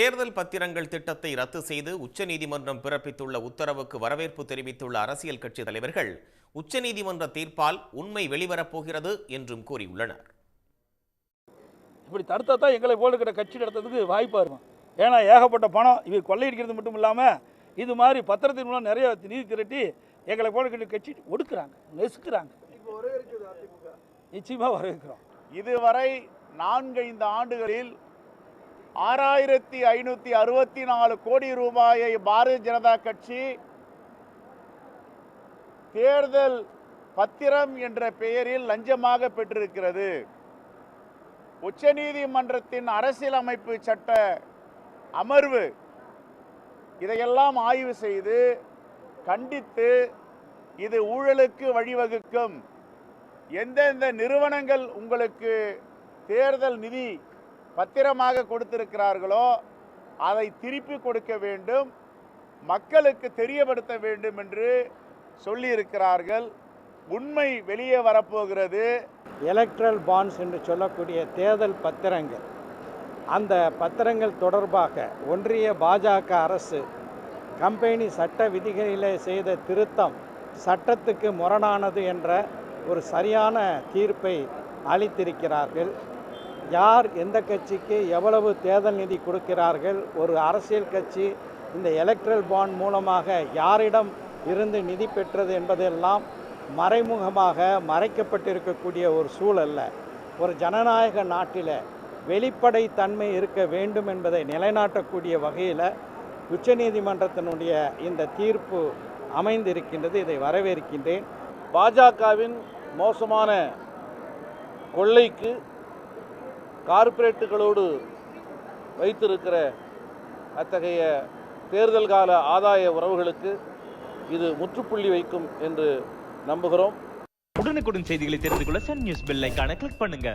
தேர்தல் பத்திரங்கள் திட்டத்தை ரத்து செய்து உச்சநீதிமன்றம் பிறப்பித்துள்ள உத்தரவுக்கு வரவேற்பு தெரிவித்துள்ள அரசியல் கட்சி தலைவர்கள் உச்சநீதிமன்ற தீர்ப்பால் உண்மை வெளிவரப்போகிறது என்றும் கூறியுள்ளனர். இப்படி தடுத்தா தான் எங்களை போல இருக்கிற கட்சி நடத்துறதுக்கு வாய்ப்பாக இருக்கும். ஏன்னா ஏகப்பட்ட பணம் இவர் கொள்ளையடிக்கிறது மட்டும் இல்லாமல் இது மாதிரி பத்திரத்தின் மூலம் நிறைய நிதி திரட்டி எங்களை போல இருக்கிற கட்சி ஒடுக்குறாங்க நெசுக்குறாங்க. நிச்சயமாக வரவேற்கிறோம். இதுவரை நான்கைந்து ஆண்டுகளில் ஆறாயிரத்தி ஐநூற்றி அறுபத்தி நாலு கோடி ரூபாயை பாரதிய ஜனதா கட்சி தேர்தல் பத்திரம் என்ற பெயரில் லஞ்சமாக பெற்றிருக்கிறது. உச்சநீதிமன்றத்தின் அரசியலமைப்பு சட்ட அமர்வு இதையெல்லாம் ஆய்வு செய்து கண்டித்து இது ஊழலுக்கு வழிவகுக்கும். எந்தெந்த நிறுவனங்கள் உங்களுக்கு தேர்தல் நிதி பத்திரமாக கொடுத்திருக்கிறார்களோ அதை திருப்பி கொடுக்க வேண்டும் மக்களுக்கு தெரியப்படுத்த வேண்டும் என்று சொல்லியிருக்கிறார்கள். உண்மை வெளியே வரப்போகிறது. எலக்ட்ரல் பாண்ட்ஸ் என்று சொல்லக்கூடிய தேர்தல் பத்திரங்கள். அந்த பத்திரங்கள் தொடர்பாக ஒன்றிய பாஜக அரசு கம்பெனி சட்ட விதிகளிலே செய்த திருத்தம் சட்டத்துக்கு முரணானது என்ற ஒரு சரியான தீர்ப்பை அளித்திருக்கிறார்கள். யார் எந்த கட்சிக்கு எவ்வளவு தேர்தல் நிதி கொடுக்கிறார்கள்? ஒரு அரசியல் கட்சி இந்த எலக்ட்ரல் பாண்ட் மூலமாக யாரிடம் இருந்து நிதி பெற்றது என்பதெல்லாம் மறைமுகமாக மறைக்கப்பட்டிருக்கக்கூடிய ஒரு சூழல்ல. ஒரு ஜனநாயக நாட்டில் வெளிப்படை தன்மை இருக்க வேண்டும் என்பதை நிலைநாட்டக்கூடிய வகையில் உச்சநீதிமன்றத்தினுடைய இந்த தீர்ப்பு அமைந்திருக்கின்றது. இதை வரவேற்கின்றேன். பாஜகவின் மோசமான கொள்ளைக்கு கார்ப்பரேட்டுகளோடு வைத்திருக்கிற அத்தகைய தேர்தல் கால ஆதாய உறவுகளுக்கு இது முற்றுப்புள்ளி வைக்கும் என்று நம்புகிறோம். உடனுக்குடன் செய்திகளை தெரிந்து கொள்ள சன் நியூஸ் பெல் ஐகானை கிளிக் பண்ணுங்க.